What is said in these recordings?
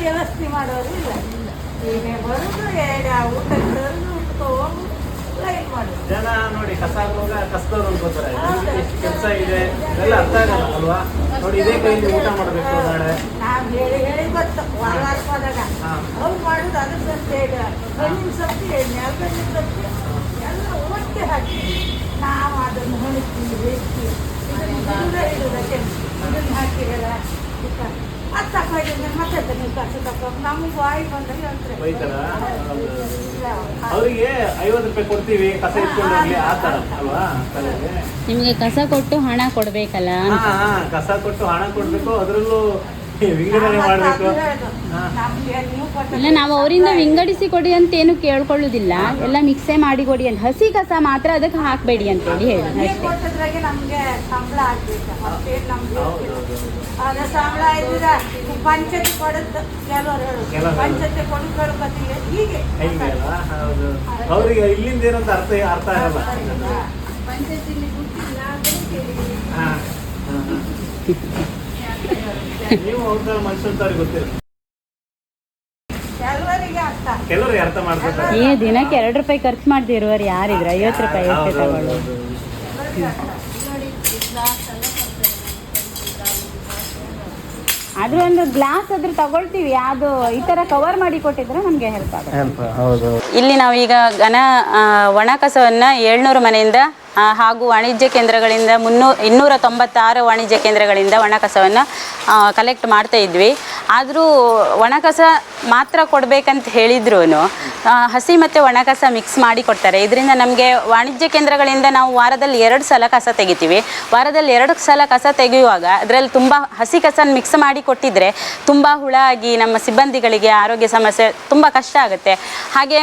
ವ್ಯವಸ್ಥೆ ಮಾಡೋರು ಇಲ್ಲ. ಈಗ ಬರೋದು ಎರಡು ಊಟಕ್ಕೆ ತರೋದು ಊಟಕ್ಕೆ ಹೋಗು ಲೈಟ್ ಮಾಡೋದು. ಜನ ನೋಡಿ ಕಸ ಹಾಕುವಾಗ ಕಸದವ್ರು ಅನ್ಕೋತಾರೆ. ಎಷ್ಟು ಕೆಲಸ ಇದೆ ಇದೆಲ್ಲ ಅರ್ಥ ಆಗಲ್ಲ ಅಲ್ವಾ? ನೋಡಿ ಇದೇ ಕೈಲಿ ಊಟ ಮಾಡಬೇಕು ನಾಳೆ. ನಾವು ಹೇಳಿ ಹೇಳಿ ಗೊತ್ತು. ವಾರ ಹೋದಾಗ. ಹಾ. ಅವ್ರು ಮಾಡೋದು ಅದ್ರದ್ದು ಹೇಳಿ ಹಣ್ಣಿನ ಸಬ್ಜಿ ಎಣ್ಣೆ ಹಣ್ಣಿನ ಎಲ್ಲ ಒಟ್ಟೆ ಹಾಕಿ. ನಾವು ಅದನ್ನು ಹೊಣಿಸ್ತೀವಿ ಬೇಯಿಸ್ತೀವಿ ಇದನ್ನು ಇಡೋದಕ್ಕೆ ಇದನ್ನು ಹಾಕಿರಲ್ಲ ಮತ್ತೆ ಹಾಕಿದ್ರೆ ಮತ್ತೆ ಅದನ್ನು ಕಸ ತಕೊಂಡು ನಮಗೆ ವಾಯು ಬಂದಾಗ ಹೇಳ್ತಾರೆ ಬೈತಾರ? ಇಲ್ಲ. ಅವರಿಗೆ ಐವತ್ತು ರೂಪಾಯಿ ನಿಮಗೆ ಕಸ ಕೊಟ್ಟು ಹಣ ಕೊಡ್ಬೇಕಲ್ಲ ಕಸ ಕೊಟ್ಟು ಹಣ ಕೊಡ್ಬೇಕು ಅದ್ರಲ್ಲೂ ವಿಂಗಡಣೆ ಮಾಡ್ಬೇಕು. ಇಲ್ಲ ನಾವು ಅವರಿಂದ ವಿಂಗಡಿಸಿ ಕೊಡಿ ಅಂತ ಏನು ಕೇಳ್ಕೊಳ್ಳೋದಿಲ್ಲ. ಎಲ್ಲ ಮಿಕ್ಸೆ ಮಾಡಿ ಕೊಡಿ ಅಂತ. ಹಸಿ ಕಸ ಮಾತ್ರ ಅದಕ್ಕೆ ಹಾಕಬೇಡಿ ಅಂತ ಹೇಳಿ ಹೇಳಿ ಅವ್ರಿಗೆ ಇಲ್ಲಿಂದ ಏನಂತ ಅರ್ಥ ಅರ್ಥ ಆಗಲ್ಲ. ಪಂಚಾಯತಿಲಿ ಅರ್ಥ. ಮಾಡ್ತಾರೆ ಈ ದಿನಕ್ಕೆ ಎರಡು ರೂಪಾಯಿ ಖರ್ಚು ಮಾಡ್ದೆ ಇರುವವರು ಯಾರಿದ್ರು? ಐವತ್ತು ರೂಪಾಯಿ ಎಷ್ಟು ತಗೊಳ್ಳೋದು. ಆದ್ರೂ ಒಂದು ಗ್ಲಾಸ್ ಆದ್ರೂ ತಗೊಳ್ತೀವಿ. ಅದು ಈ ತರ ಕವರ್ ಮಾಡಿ ಕೊಟ್ಟಿದ್ರೆ ನಮಗೆ ಹೆಲ್ಪ್ ಆಗುತ್ತೆ. ಹೌದು ಇಲ್ಲಿ ನಾವೀಗ ಘನ ಒಣ ಕಸವನ್ನ ಏಳ್ನೂರು ಮನೆಯಿಂದ ಹಾಗೂ ವಾಣಿಜ್ಯ ಕೇಂದ್ರಗಳಿಂದ ಮುನ್ನೂ ಇನ್ನೂರ ತೊಂಬತ್ತಾರು ವಾಣಿಜ್ಯ ಕೇಂದ್ರಗಳಿಂದ ಒಣಕಸವನ್ನು ಕಲೆಕ್ಟ್ ಮಾಡ್ತಾ ಇದ್ವಿ. ಆದರೂ ಒಣ ಕಸ ಮಾತ್ರ ಕೊಡಬೇಕಂತ ಹೇಳಿದ್ರು ಹಸಿ ಮತ್ತು ಒಣ ಕಸ ಮಿಕ್ಸ್ ಮಾಡಿ ಕೊಡ್ತಾರೆ. ಇದರಿಂದ ನಮಗೆ ವಾಣಿಜ್ಯ ಕೇಂದ್ರಗಳಿಂದ ನಾವು ವಾರದಲ್ಲಿ ಎರಡು ಸಲ ಕಸ ತೆಗಿತೀವಿ. ವಾರದಲ್ಲಿ ಎರಡು ಸಲ ಕಸ ತೆಗೆಯುವಾಗ ಅದರಲ್ಲಿ ತುಂಬ ಹಸಿ ಕಸ ಮಿಕ್ಸ್ ಮಾಡಿ ಕೊಟ್ಟಿದ್ರೆ ತುಂಬ ಹುಳ ಆಗಿ ನಮ್ಮ ಸಿಬ್ಬಂದಿಗಳಿಗೆ ಆರೋಗ್ಯ ಸಮಸ್ಯೆ ತುಂಬ ಕಷ್ಟ ಆಗುತ್ತೆ. ಹಾಗೆ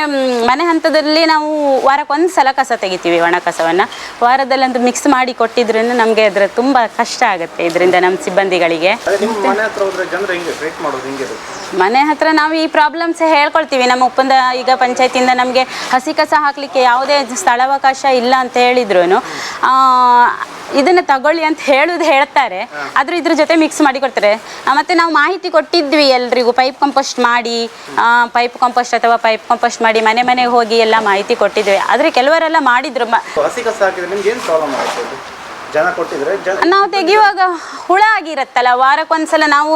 ಮನೆ ಹಂತದಲ್ಲಿ ನಾವು ವಾರಕ್ಕೊಂದು ಸಲ ಕಸ ತೆಗಿತೀವಿ ಒಣ ಕಸವನ್ನು. ವಾರದಲ್ಲಂತೂ ಮಿಕ್ಸ್ ಮಾಡಿ ಕೊಟ್ಟಿದ್ರಿಂದ ನಮಗೆ ಅದರ ತುಂಬ ಕಷ್ಟ ಆಗುತ್ತೆ ಇದರಿಂದ ನಮ್ಮ ಸಿಬ್ಬಂದಿಗಳಿಗೆ. ಮನೆ ಹತ್ರ ಹೋದ್ರೆ ನಾವು ಈ ಪ್ರಾಬ್ಲಮ್ಸ್ ಹೇಳ್ಕೊಳ್ತೀವಿ. ನಮ್ಮ ಒಪ್ಪಂದ ಈಗ ಪಂಚಾಯತಿಯಿಂದ ನಮಗೆ ಹಸಿ ಕಸ ಹಾಕಲಿಕ್ಕೆ ಯಾವುದೇ ಸ್ಥಳಾವಕಾಶ ಇಲ್ಲ ಅಂತ ಹೇಳಿದ್ರು ಇದನ್ನ ತಗೊಳ್ಳಿ ಅಂತ ಹೇಳುದು ಹೇಳ್ತಾರೆ. ಆದ್ರೆ ಇದ್ರ ಜೊತೆ ಮಿಕ್ಸ್ ಮಾಡಿ ಕೊಡ್ತಾರೆ ಮತ್ತೆ ನಾವು ಮಾಹಿತಿ ಕೊಟ್ಟಿದ್ವಿ ಎಲ್ರಿಗೂ. ಪೈಪ್ ಕಂಪೋಸ್ಟ್ ಮಾಡಿ ಪೈಪ್ ಕಂಪೋಸ್ಟ್ ಅಥವಾ ಪೈಪ್ ಕಂಪೋಸ್ಟ್ ಮಾಡಿ ಮನೆ ಮನೆಗೆ ಹೋಗಿ ಎಲ್ಲ ಮಾಹಿತಿ ಕೊಟ್ಟಿದ್ವಿ. ಆದ್ರೆ ಕೆಲವರೆಲ್ಲ ಮಾಡಿದ್ರು. ನಾವು ತೆಗೆಯುವಾಗ ಹುಳ ಆಗಿರತ್ತಲ್ಲ ವಾರಕ್ಕೊಂದ್ಸಲ ನಾವು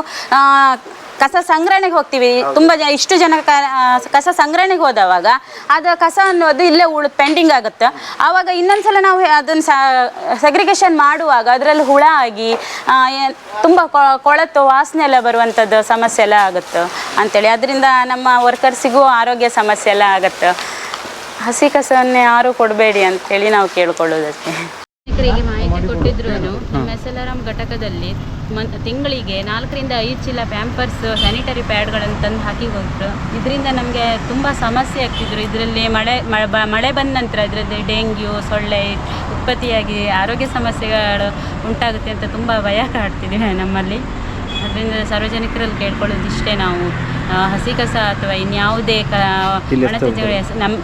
ಕಸ ಸಂಗ್ರಹಣೆಗೆ ಹೋಗ್ತೀವಿ. ತುಂಬಾ ಜನ ಇಷ್ಟು ಜನ ಕ- ಆ, ಕಸ ಸಂಗ್ರಹಣೆಗೆ ಹೋದವಾಗ ಅದು ಕಸ ಅನ್ನೋದು ಇಲ್ಲೇ ಉಳ್ ಪೆಂಡಿಂಗ್ ಆಗುತ್ತೆ. ಆವಾಗ ಇನ್ನೊಂದ್ಸಲ ನಾವು ಅದನ್ನು ಸೆಗ್ರಿಗೇಷನ್ ಮಾಡುವಾಗ ಅದರಲ್ಲಿ ಹುಳ ಆಗಿ ತುಂಬಾ ಏನ್- ತುಂಬ ಕೊ- ಕೊಳತು ವಾಸನೆ ಎಲ್ಲ ಬರುವಂಥದ್ದು ಸಮಸ್ಯೆ ಎಲ್ಲ ಆಗುತ್ತೆ ಅಂತೇಳಿ. ಅದರಿಂದ ನಮ್ಮ ವರ್ಕರ್ಸಿಗೂ ಆರೋಗ್ಯ ಸಮಸ್ಯೆ ಎಲ್ಲ ಆಗುತ್ತೆ. ಹಸಿ ಕಸವನ್ನೇ ಯಾರು ಕೊಡಬೇಡಿ ಅಂತೇಳಿ ನಾವು ಕೇಳ್ಕೊಳ್ಳೋದಕ್ಕೆ. ಮಾಹಿತಿ ಕೊಟ್ಟಿದ್ರು ಎಂ ಘಟಕದಲ್ಲಿ ಮನ್ ತಿಂಗಳಿಗೆ ನಾಲ್ಕರಿಂದ ಐದು ಚೀಲ ಪ್ಯಾಂಪರ್ಸ್ ಸ್ಯಾನಿಟರಿ ಪ್ಯಾಡ್ಗಳನ್ನು ತಂದು ಹಾಕಿ ಹೋಗ್ರು ಇದರಿಂದ ನಮಗೆ ತುಂಬ ಸಮಸ್ಯೆ ಆಗ್ತಿದ್ರು. ಇದರಲ್ಲಿ ಮಳೆ ಮಳೆ ಬಂದ ನಂತರ ಇದರಲ್ಲಿ ಡೆಂಗ್ಯೂ ಸೊಳ್ಳೆ ಉತ್ಪತ್ತಿಯಾಗಿ ಆರೋಗ್ಯ ಸಮಸ್ಯೆಗಳು ಉಂಟಾಗುತ್ತೆ ಅಂತ ತುಂಬ ಭಯ ಕಾಡ್ತಿದೆ ನಮ್ಮಲ್ಲಿ. ಅದರಿಂದ ಸಾರ್ವಜನಿಕರಲ್ಲಿ ಕೇಳ್ಕೊಳ್ಳೋದು ಇಷ್ಟೇ ನಾವು. ಹಸಿ ಕಸ ಅಥವಾ ಇನ್ಯಾವುದೇ ಕ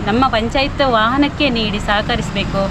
ನಮ್ಮ ಪಂಚಾಯತ್ ವಾಹನಕ್ಕೆ ನೀಡಿ ಸಹಕರಿಸಬೇಕು.